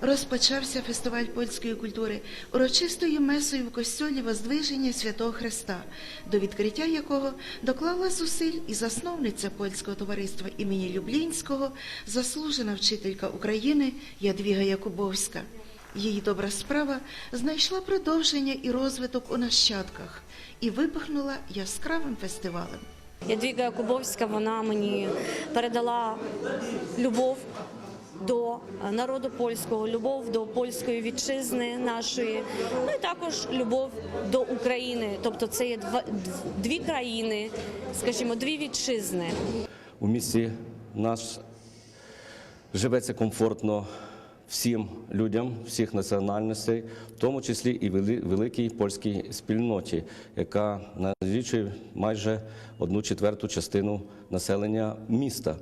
розпочався фестиваль польської культури урочистою месою в костьолі Воздвиження Святого Христа, до відкриття якого доклала зусиль і засновниця польського товариства імені Люблінського, заслужена вчителька України Ядвіга Якубовська. Її добра справа знайшла продовження і розвиток у нащадках і вибухнула яскравим фестивалем. Ядвіга Якубовська вона мені передала любов до народу польського, любов до польської вітчизни нашої, ну і також любов до України. Тобто це є два, дві країни, скажімо, дві вітчизни. У місті нас живеться комфортно всім людям, всіх національностей, в тому числі і великій польській спільноті, яка налічує майже одну четверту частину населення міста.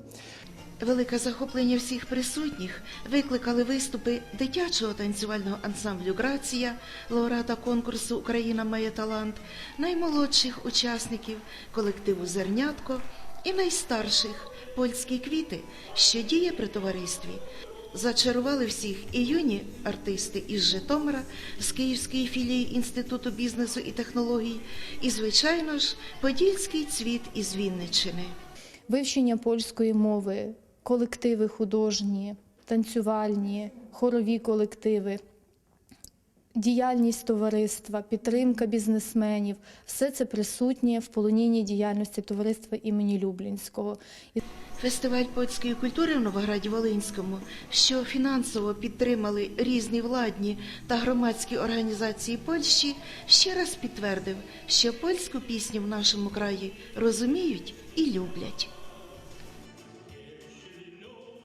Велике захоплення всіх присутніх викликали виступи дитячого танцювального ансамблю Грація, лауреата конкурсу Україна має талант, наймолодших учасників колективу Зернятко і найстарших польські квіти, що діє при товаристві. Зачарували всіх і юні артисти із Житомира, з Київської філії Інституту бізнесу і технологій, і, звичайно ж, Подільський цвіт із Вінниччини. вивчення польської мови, колективи художні, танцювальні, хорові колективи, діяльність товариства, підтримка бізнесменів все це присутнє в полонійній діяльності товариства імені Люблінського. Фестиваль польської культури в Новограді Волинському, що фінансово підтримали різні владні та громадські організації Польщі, ще раз підтвердив, що польську пісню в нашому краї розуміють і люблять.